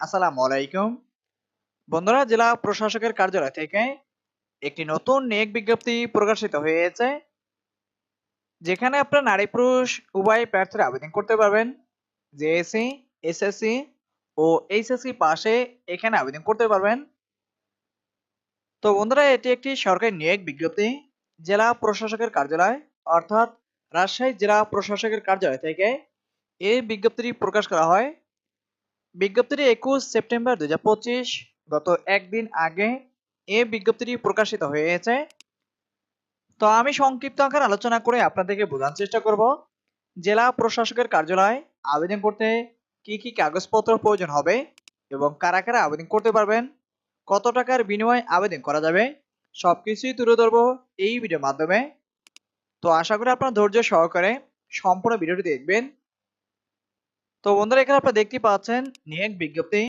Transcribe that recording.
আসসালামু আলাইকুম বন্ধুরা, জেলা প্রশাসকের কার্যালয় থেকে একটি নতুন নিয়োগ বিজ্ঞপ্তি প্রকাশিত হয়েছে, যেখানে আপনারা নারী পুরুষ উভয় প্রার্থীরা আবেদন করতে পারবেন। জেএসসি এসএসসি ও এইচএসসি পাশে এখানে আবেদন করতে পারবেন। তো বন্ধুরা, এটি একটি সরকারি নিয়োগ বিজ্ঞপ্তি, জেলা প্রশাসকের কার্যালয় অর্থাৎ রাজশাহী জেলা প্রশাসকের কার্যালয় থেকে এই বিজ্ঞপ্তিটি প্রকাশ করা হয়। বিজ্ঞপ্তিটি একুশ সেপ্টেম্বর দু হাজার পঁচিশ, গত একদিন আগে এই বিজ্ঞপ্তিটি প্রকাশিত হয়েছে। তো আমি সংক্ষিপ্ত আকার আলোচনা করে আপনাদেরকে বোঝানোর চেষ্টা করব, জেলা প্রশাসকের কার্যালয় আবেদন করতে কি কি কাগজপত্র প্রয়োজন হবে এবং কারা কারা আবেদন করতে পারবেন, কত টাকার বিনিময়ে আবেদন করা যাবে, সবকিছুই তুলে ধরবো এই ভিডিওর মাধ্যমে। তো আশা করি আপনারা ধৈর্য সহকারে সম্পূর্ণ ভিডিওটি দেখবেন। তো বন্ধুরা এখানে আপনারা দেখতে পাচ্ছেন নিয়োগ বিজ্ঞপ্তি।